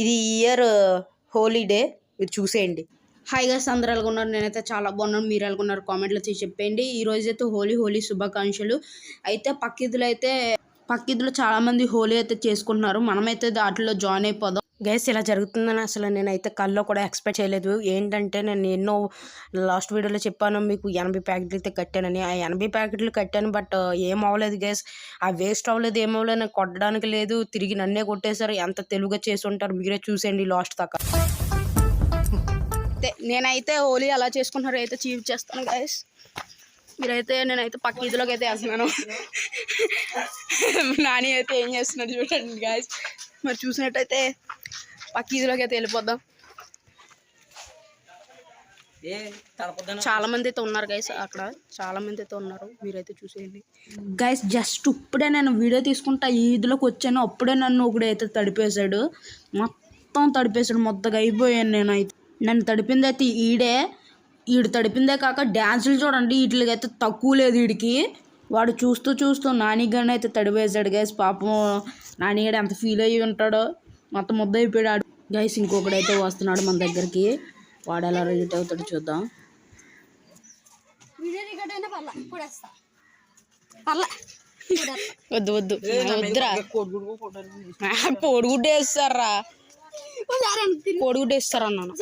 ఇది year holiday మీరు చూసేయండి. హాయ్ గైస్ అందరు నేనైతే చాలా బాగున్నాను. మీరు ఎలాగున్నారు కామెంట్లో తీసి చెప్పండి ఈ రోజు అయితే హోలీ హోలీ శుభాకాంక్షలు. అయితే పక్కిదులు అయితే పక్కిదులు చాలా మంది హోలీ అయితే చేసుకుంటున్నారు. మనమైతే దాంట్లో జాయిన్ అయిపోదాం. గైస్ ఇలా జరుగుతుందని అసలు నేనైతే కల్లో కూడా ఎక్స్పెక్ట్ చేయలేదు. ఏంటంటే నేను ఎన్నో లాస్ట్ వీడియోలో చెప్పాను మీకు ఎనభై ప్యాకెట్లు అయితే కట్టానని. ఆ ఎనభై ప్యాకెట్లు కట్టాను బట్ ఏం అవ్వలేదు గైస్. ఆ వేస్ట్ అవ్వలేదు ఏం అవ్వలేదు నాకు కొట్టడానికి లేదు. తిరిగి నన్నే కొట్టేశారు. ఎంత తెలుగుగా చేసి ఉంటారు మీరే చూసేయండి లాస్ట్ దాకా. అయితే నేనైతే హోలీ అలా చేసుకుంటున్నారు అయితే చీవ్ చేస్తాను గైస్. మీరైతే నేనైతే పక్క ఇదిలోకి అయితే వేస్తున్నాను. నాని అయితే ఏం చేస్తున్నాడు చూడండి గాయస్ మరి చూసినట్టయితే పక్క ఇదిలోకి అయితే వెళ్ళిపోదాం చాలా మంది అయితే ఉన్నారు గైస్ అక్కడ. చాలా మంది అయితే ఉన్నారు. మీరైతే చూసేయండి. గైస్ జస్ట్ ఇప్పుడే నేను వీడియో తీసుకుంటా ఈ ఇదిలోకి వచ్చాను. అప్పుడే నన్ను ఒకడు అయితే తడిపేశాడు. మొత్తం తడిపేశాడు మొత్తగా అయిపోయాను నేను అయితే నన్ను తడిపింది అయితే ఈడే. ఈడు తడిపిందే కాక డ్యాన్సులు చూడండి వీటికి అయితే తక్కువ లేదు వీడికి వాడు చూస్తూ చూస్తూ నానిగానే అయితే తడివేశాడు గైస్ పాపం నానిగాడు ఎంత ఫీల్ అయ్యి ఉంటాడో మొత్తం ముద్ద అయిపోయాడు. గైస్ ఇంకొకడు అయితే వస్తున్నాడు మన దగ్గరికి. వాడు ఎలా రిలేట్ అవుతాడో చూద్దాం. వద్దు వద్దు. వద్దురా. కోడిగుడ్డు వేస్తారా? కోడిగుడ్డు వేస్తారా అన్నాను.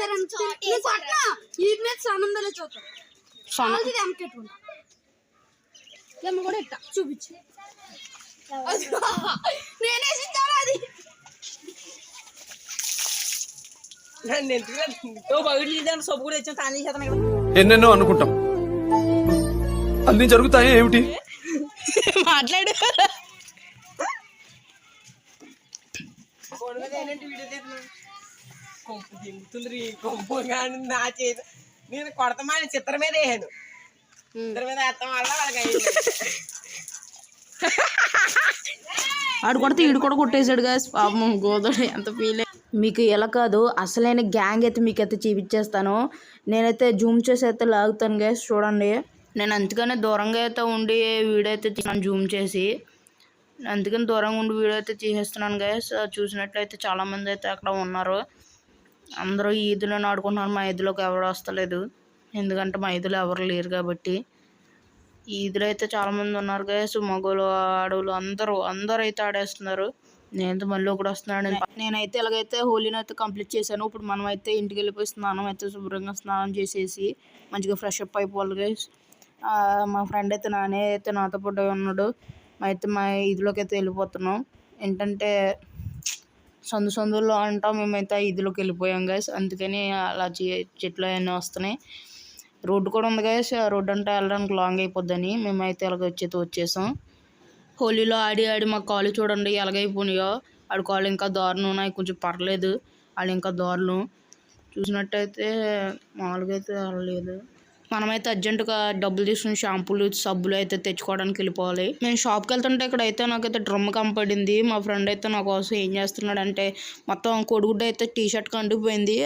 చూపించు. నేనే ఇస్తాను అది. ఎన్నెన్నో అనుకుంటాం. అన్ని జరుగుతాయి ఏమిటి? మాట్లాడు. కొంపు దింగుతుంది కొంపు కానీ నా చేతి నేను కొడతామని చిత్రం మీద వేసాను చిత్రం మీద వేస్తాం వల్ల వాళ్ళకి. ఆడు కొడితే ఈడు కూడా కొట్టేశాడు గాయస్ పాపం గోదడు ఎంత ఫీల్ మీకు ఎలా కాదు అసలైన గ్యాంగ్ అయితే మీకు అయితే చూపించేస్తాను. నేనైతే జూమ్ చేసి అయితే లాగుతాను గైస్ చూడండి. నేను అందుకనే దూరంగా అయితే ఉండి వీడియో అయితే జూమ్ చేసి. అందుకని దూరంగా ఉండి వీడియో అయితే తీసేస్తున్నాను గైస్ చూసినట్లయితే చాలామంది అయితే అక్కడ ఉన్నారు. అందరూ ఈదులను ఆడుకుంటున్నారు. మా ఈదులోకి ఎవరు వస్తలేదు. ఎందుకంటే మా ఈదులో ఎవరు లేరు కాబట్టి. ఈదులు ఈదులో అయితే చాలామంది ఉన్నారు గైస్ మగవాళ్ళు ఆడవాళ్ళు అందరూ అందరూ అయితే ఆడేస్తున్నారు. నేనైతే మళ్ళీ ఒకటి వస్తున్నాడు నేనైతే ఎలాగైతే హోలీని అయితే కంప్లీట్ చేశాను ఇప్పుడు మనం అయితే ఇంటికి వెళ్ళిపోయి స్నానం అయితే శుభ్రంగా స్నానం చేసేసి మంచిగా ఫ్రెష్ అప్ అయిపోవాలి గైస్ మా ఫ్రెండ్ అయితే నానే అయితే నాతో పాటు ఉన్నాడు. అయితే మా ఇదిలోకి అయితే వెళ్ళిపోతున్నాం. ఏంటంటే సందు సందుల్లో అంటాం మేమైతే ఆ ఇదిలోకి వెళ్ళిపోయాం గైస్ అందుకని అలా చెట్లు అవన్నీ వస్తున్నాయి. రోడ్డు కూడా ఉంది గైస్ ఆ రోడ్డు అంటే వెళ్ళడానికి లాంగ్ అయిపోద్దని మేమైతే ఇలాగ వచ్చేది వచ్చేసాం. హోలీలో ఆడి ఆడి మా కాలు చూడండి ఎలాగైపోయినాయో. ఆడి కాలు ఇంకా దారుణం ఉన్నాయి. కొంచెం పర్లేదు. వాళ్ళు ఇంకా దారుణం. చూసినట్టయితే మామూలుగా అయితే లేదు మనమైతే అర్జెంటుగా డబ్బులు తీసుకుని షాంపూలు సబ్బులు అయితే తెచ్చుకోవడానికి వెళ్ళిపోవాలి. నేను షాప్కి వెళ్తుంటే ఇక్కడ అయితే నాకైతే డ్రమ్ కంపడింది మా ఫ్రెండ్ అయితే నా కోసం ఏం చేస్తున్నాడంటే మొత్తం కొడుగుడ్డ అయితే టీ షర్ట్ కండిపోయింది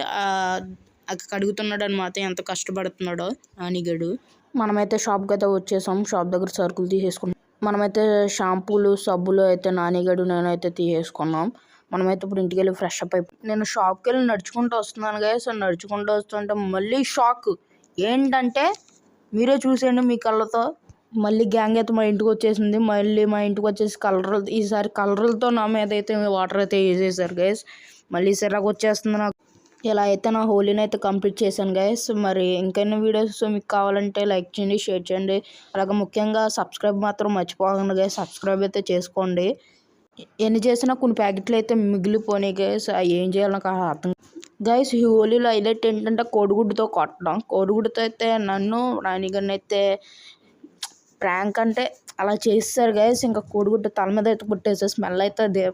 కడుగుతున్నాడు అనమాట ఎంత కష్టపడుతున్నాడో నానిగడు మనమైతే షాప్కి అయితే వచ్చేసాం. షాప్ దగ్గర సరుకులు తీసేసుకున్నాం. మనమైతే షాంపూలు సబ్బులు అయితే నానిగడు నేనైతే తీసేసుకున్నాం. మనమైతే ఇప్పుడు ఇంటికి వెళ్ళి ఫ్రెష్ అప్ అయిపోయి నేను షాప్కి వెళ్ళి నడుచుకుంటూ వస్తున్నాను కదా సో నడుచుకుంటూ వస్తుంటే మళ్ళీ షాక్ ఏంటంటే మీరే చూసేయండి మీ కళ్ళతో. మళ్ళీ గ్యాంగ్ అయితే మా ఇంటికి వచ్చేసింది. మళ్ళీ మా ఇంటికి వచ్చేసి కలర్ ఈసారి కలర్లతో నా మీద అయితే వాటర్ అయితే వేసేసారు గైస్ మళ్ళీ సిరాకు వచ్చేస్తుంది నాకు. ఇలా అయితే నా హోలీని అయితే కంప్లీట్ చేశాను గైస్ మరి ఇంకెన్ని వీడియోస్ మీకు కావాలంటే లైక్ చేయండి షేర్ చేయండి. అలాగే ముఖ్యంగా సబ్స్క్రైబ్ మాత్రం మర్చిపోకండి గైస్ సబ్స్క్రైబ్ అయితే చేసుకోండి. ఎన్ని చేసినా కొన్ని ప్యాకెట్లు అయితే మిగిలిపోయినాయి గైస్ అవి ఏం చేయాలో నాకు అర్థం గైస్ ఈ హోలీలో హైలైట్ ఏంటంటే కోడిగుడ్డుతో కొట్టడం. కోడిగుడ్డుతో అయితే నన్ను రాణిగారిని అయితే ప్రాంక్ అంటే అలా చేస్తారు గైస్ ఇంకా కోడిగుడ్డు తల మీద అయితే కొట్టేసే స్మెల్ అయితే దే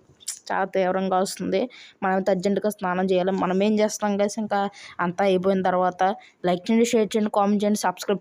చాలా తీవ్రంగా వస్తుంది. మనమైతే అర్జెంటుగా స్నానం చేయాలి. మనం ఏం చేస్తాం గైస్ ఇంకా అంతా అయిపోయిన తర్వాత లైక్ చేయండి షేర్ చేయండి కామెంట్ చేయండి సబ్స్క్రైబ్ చేయండి.